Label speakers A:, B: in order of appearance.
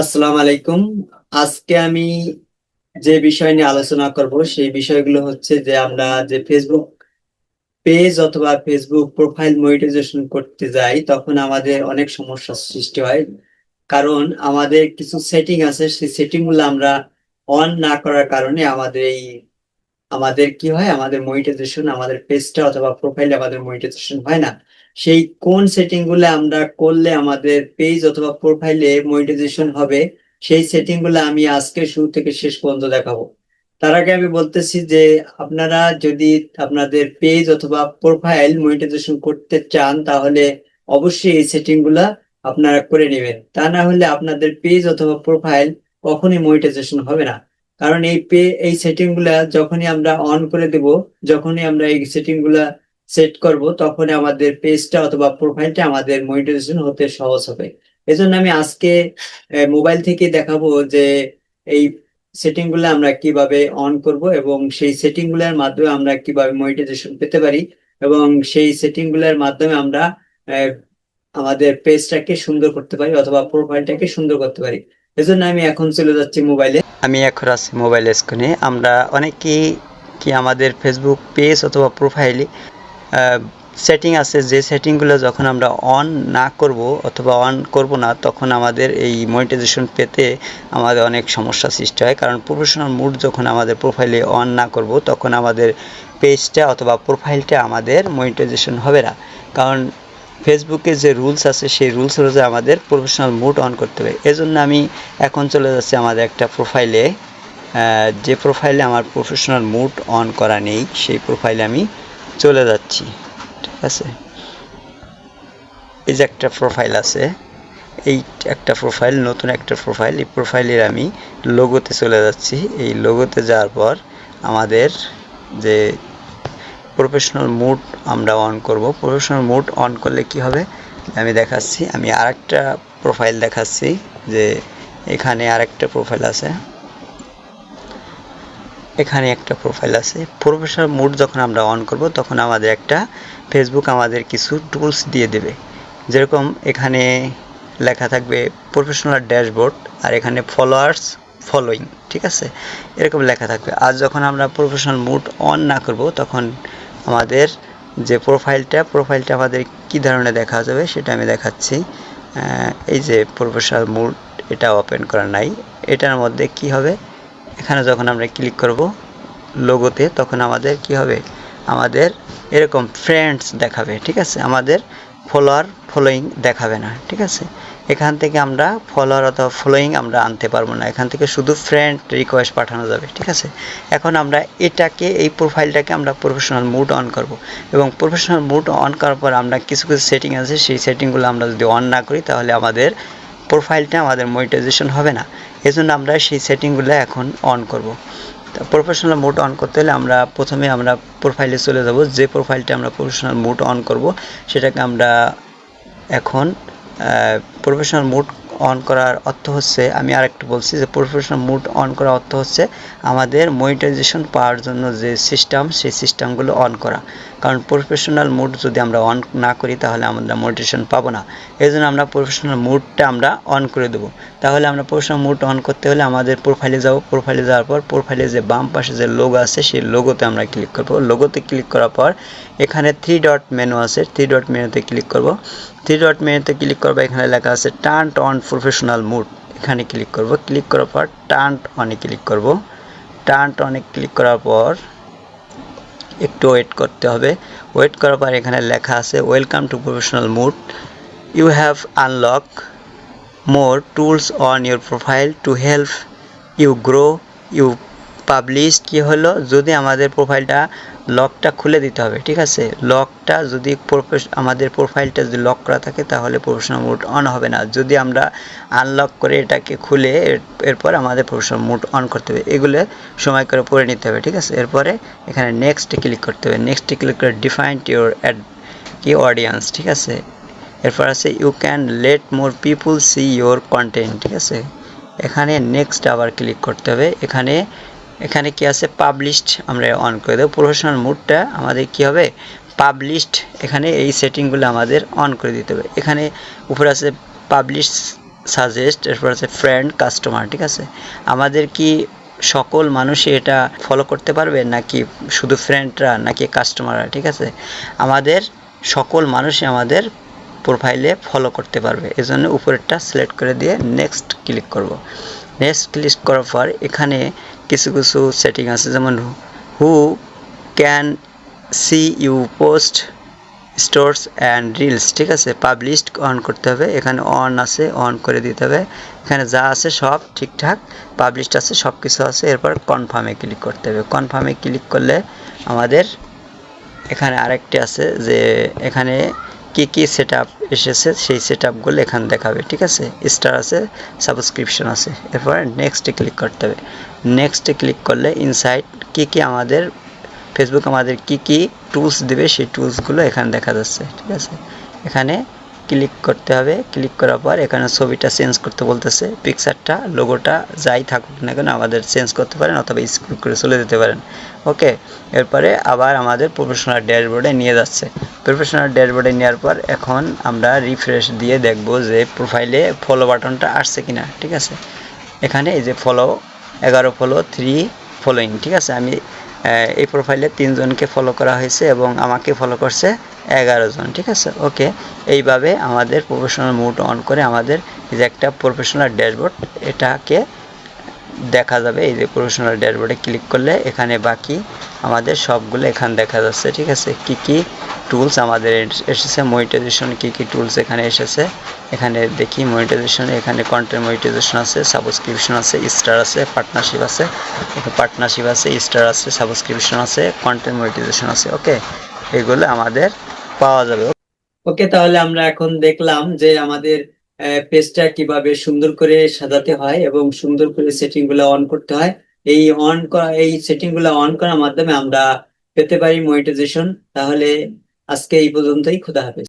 A: আসসালামু আলাইকুম। আজকে আমি যে বিষয় নিয়ে আলোচনা করব, সেই বিষয়গুলো হচ্ছে যে আমরা যে ফেসবুক পেজ অথবা ফেসবুক প্রোফাইল মনিটাইজেশন করতে যাই, তখন আমাদের অনেক সমস্যার সৃষ্টি হয়। কারণ আমাদের কিছু সেটিং আছে, সেই সেটিংগুলো আমরা অন না করার কারণে আমাদের এই আমাদের কি হয়? আমাদের মনিটাইজেশন আমাদের পেজটা অথবা প্রোফাইলে আমাদের মনিটাইজেশন হয় না। সেই কোন সেটিংগুলো আমরা করলে আমাদের পেজ অথবা প্রোফাইলে মনিটাইজেশন হবে, সেই সেটিংগুলো আমি আজকে শুরু থেকে শেষ পর্যন্ত দেখাবো। তার আগে আমি বলতেছি যে আপনারা যদি আপনাদের পেজ অথবা প্রোফাইল মনিটাইজেশন করতে চান, তাহলে অবশ্যই এই সেটিংগুলা আপনারা করে নেবেন। তা না হলে আপনাদের পেজ অথবা প্রোফাইল কখনোই মনিটাইজেশন হবে না। কারণ এই পে, এই সেটিংগুলা যখনই আমরা অন করে দেব, যখনই আমরা এই সেটিংগুলা সেট করব তখন আমাদের পেজটা অথবা প্রোফাইলটা আমাদের মনিটাইজেশন হতে সহজ হবে। এজন্য আমি আজকে মোবাইল থেকে দেখাবো যে এই সেটিংগুলো আমরা কীভাবে অন করব এবং সেই সেটিংগুলোর মাধ্যমে আমরা কীভাবে মনিটাইজেশন পেতে পারি এবং সেই সেটিংগুলোর মাধ্যমে আমরা আমাদের পেজটাকে সুন্দর করতে পারি অথবা প্রোফাইলটাকে সুন্দর করতে পারি। এজন্য আমি এখন চলে যাচ্ছি মোবাইলে।
B: আমি এখন আছি মোবাইল স্ক্রিনে। আমরা অনেকেই কি আমাদের ফেসবুক পেজ অথবা প্রোফাইলে সেটিং আছে। যে সেটিংগুলো যখন আমরা অন না করব অথবা অন করব না, তখন আমাদের এই মনিটাইজেশন পেতে আমাদের অনেক সমস্যা সৃষ্টি হয়। কারণ প্রফেশনাল মুড যখন আমাদের প্রোফাইলে অন না করব, তখন আমাদের পেজটা অথবা প্রোফাইলটা আমাদের মনিটাইজেশন হবে না। কারণ ফেসবুকে যে রুলস আছে, সেই রুলস অনুযায়ী আমাদের প্রফেশনাল মুড অন করতে হবে। এজন্য আমি এখন চলে যাচ্ছি আমাদের একটা প্রোফাইলে যে প্রোফাইলে আমার প্রফেশনাল মুড অন করা নেই, সেই প্রোফাইলে আমি চলে যাচ্ছি। ঠিক আছে? এই যে একটা প্রোফাইল আছে, এই একটা প্রোফাইল নতুন একটা প্রোফাইল এই প্রোফাইলের আমি লোগোতে চলে যাচ্ছি। এই লোগোতে যাওয়ার পর আমাদের যে প্রফেশনাল মুড আমরা অন করব। প্রফেশনাল মুড অন করলে কি হবে? আমি দেখাচ্ছি। আমি আরেকটা প্রোফাইল দেখাচ্ছি যে এখানে আরেকটা প্রোফাইল আছে। এখানে একটা প্রোফাইল আছে। প্রফেশনাল মুড যখন আমরা অন করব, তখন আমাদের একটা ফেসবুক আমাদের কিছু টুলস দিয়ে দেবে। যেরকম এখানে লেখা থাকবে প্রফেশনাল ড্যাশবোর্ড আর এখানে ফলোয়ার্স ফলোয়িং ঠিক আছে? এরকম লেখা থাকবে। আর যখন আমরা প্রফেশনাল মুড অন না করব, তখন আমাদের যে প্রোফাইলটা প্রোফাইলটা আমাদের কি ধরনের দেখা যাবে সেটা আমি দেখাচ্ছি। এই যে প্রফেশনাল মুড এটা ওপেন করা নাই। এটার মধ্যে কি হবে? এখানে যখন আমরা ক্লিক করব লোগোতে তখন আমাদের কি হবে? আমাদের এরকম ফ্রেন্ডস দেখাবে, ঠিক আছে? আমাদের ফলোয়ার ফলোয়িং দেখাবে না, ঠিক আছে? এখান থেকে আমরা ফলোয়ার অথবা ফলোয়িং আমরা আনতে পারব না। এখান থেকে শুধু ফ্রেন্ড রিকোয়েস্ট পাঠানো যাবে, ঠিক আছে? এখন আমরা এটাকে, এই প্রোফাইলটাকে আমরা প্রফেশনাল মুড অন করব। এবং প্রফেশনাল মুড অন করার পর আমরা কিছু কিছু সেটিং আছে। সেই সেটিংগুলো আমরা যদি অন না করি, তাহলে আমাদের প্রোফাইলটা আমাদের মনিটাইজেশন হবে না। এজন্য আমরা সেই সেটিংগুলো এখন অন করব। প্রফেশনাল মোড অন করতে হলে আমরা প্রথমে আমরা প্রোফাইলে চলে যাব। যে প্রোফাইলটা আমরা প্রফেশনাল মোড অন করব, সেটাকে আমরা এখন প্রফেশনাল মুড অন করার অর্থ হচ্ছে, আমি আরেকটু বলছি যে প্রফেশনাল মুড অন করার অর্থ হচ্ছে আমাদের মনিটাইজেশন পাওয়ার জন্য যে সিস্টেম সেই সিস্টেমগুলো অন করা। কারণ প্রফেশনাল মুড যদি আমরা অন না করি, তাহলে আমরা মনিটাইজেশন পাবো না। এই জন্য আমরা প্রফেশনাল মুডটা আমরা অন করে দেবো। তাহলে আমরা প্রফেশনাল মুড অন করতে হলে আমাদের প্রোফাইলে যাব। প্রোফাইলে যাওয়ার পর প্রোফাইলে যে বাম পাশে যে লোগো আছে, সেই লোগোতে আমরা ক্লিক করব। লোগোতে ক্লিক করার পর এখানে থ্রি ডট মেনু আছে। থ্রি ডট মেনুতে ক্লিক করব। থ্রি ডট মেনুতে ক্লিক করব, এখানে লেখা আছে টার্ন অন প্রফেশনাল মুড এখানে ক্লিক করব। ক্লিক করার পর টার্ন অনে ক্লিক করব। টার্ন অনে ক্লিক করার পর একটু ওয়েট করতে হবে। ওয়েট করার পর এখানে লেখা আছে welcome to professional mood you have unlock more tools on your profile to help you grow you publish কি হলো? যদি আমাদের প্রোফাইলটা লকটা খুলে দিতে হবে, ঠিক আছে? লকটা যদি আমাদের প্রোফাইলটা যদি লক করা থাকে, তাহলে প্রফেশনাল মুড অন হবে না। যদি আমরা আনলক করে এটাকে খুলে এরপর আমাদের প্রফেশনাল মুড অন করতে হবে। এগুলো সময় করে পড়ে নিতে হবে, ঠিক আছে? এরপরে এখানে নেক্সট ক্লিক করতে হবে। নেক্সট ক্লিক করে ডিফাইন ইউর অ্যাড কি অডিয়েন্স ঠিক আছে? এরপর আছে you can let more people see your content ঠিক আছে? এখানে নেক্সট আবার ক্লিক করতে হবে। এখানে এখানে কি আছে? পাবলিশড আমরা অন করে দেবো। প্রফেশনাল মুডটা আমাদের কি হবে? পাবলিশড এখানে এই সেটিংগুলো আমাদের অন করে দিতে হবে। এখানে উপরে আছে পাবলিশ সাজেস্ট এরপর আছে ফ্রেন্ড কাস্টমার ঠিক আছে? আমাদের কি সকল মানুষই এটা ফলো করতে পারবে? নাকি শুধু ফ্রেন্ডরা নাকি কাস্টমাররা ঠিক আছে? আমাদের সকল মানুষই আমাদের প্রোফাইলে ফলো করতে পারবে। এজন্য উপরেরটা সিলেক্ট করে দিয়ে নেক্সট ক্লিক করব। নেক্সট ক্লিক করার পর এখানে কিছু কিছু সেটিং আছে, যেমন who can see you post stores and reels ঠিক আছে? পাবলিশড অন করতে হবে। এখানে অন আছে অন করে দিতে হবে। এখানে যা আছে সব ঠিকঠাক পাবলিশড আছে সব কিছু আছে। এরপর কনফার্মে ক্লিক করতে হবে। কনফার্মে ক্লিক করলে আমাদের এখানে আরেকটি আছে যে এখানে কি কি সেট এসেছে সেই সেট আপগুলো এখানে দেখাবে, ঠিক আছে? স্টার আছে সাবস্ক্রিপশন আছে। এরপরে নেক্সটে ক্লিক করতে হবে। নেক্সটে ক্লিক করলে ইনসাইট কি কি আমাদের ফেসবুক আমাদের কি কি টুলস দেবে সেই টুলসগুলো এখানে দেখা যাচ্ছে, ঠিক আছে? এখানে ক্লিক করতে হবে। ক্লিক করার পর এখানে ছবিটা চেঞ্জ করতে বলতেছে। পিকচারটা লোগোটা যাই থাকুক না কেন আমাদের চেঞ্জ করতে পারেন অথবা স্ক্রল করে চলে যেতে পারেন। ওকে এরপরে আবার আমাদের প্রফেশনাল ড্যাশবোর্ডে নিয়ে যাচ্ছে। প্রফেশনাল ড্যাশবোর্ডে নেওয়ার পর এখন আমরা রিফ্রেশ দিয়ে দেখব যে প্রোফাইলে ফলো বাটনটা আসছে কিনা, ঠিক আছে? এখানে এই যে ফলো এগারো ফলো থ্রি ফলোইং ঠিক আছে? আমি এই প্রোফাইলে তিনজনকে ফলো করা হয়েছে এবং আমাকে ফলো করছে এগারো জন, ঠিক আছে? ওকে এইভাবে আমাদের প্রফেশনাল মুড অন করে আমাদের এই যে একটা প্রফেশনাল ড্যাশবোর্ড এটাকে দেখা যাবে। এই যে প্রফেশনাল ড্যাশবোর্ডে ক্লিক করলে এখানে বাকি আমাদের সবগুলো এখানে দেখা যাচ্ছে, ঠিক আছে? কি কি টুলস আমাদের এসেছে। মনিটাইজেশন কি কি টুলস এখানে এসেছে। এখানে দেখি মনিটাইজেশন এখানে কন্টেন্ট মনিটাইজেশন আছে সাবস্ক্রিপশন আছে স্টার আছে পার্টনারশিপ আছে। পার্টনারশিপ আছে স্টার আছে সাবস্ক্রিপশন আছে কন্টেন্ট মনিটাইজেশন আছে। ওকে এগুলো আমাদের পাওয়া যাবে।
A: ওকে তাহলে আমরা এখন দেখলাম যে আমাদের পেজটা কীভাবে সুন্দর করে সাজাতে হয় এবং সুন্দর করে সেটিংগুলো অন করতে হয়। এই অন করা এই সেটিংগুলো অন করার মাধ্যমে আমরা পেতে পারি মনিটাইজেশন তাহলে আজকে এই পর্যন্তই খুদা হাফেজ।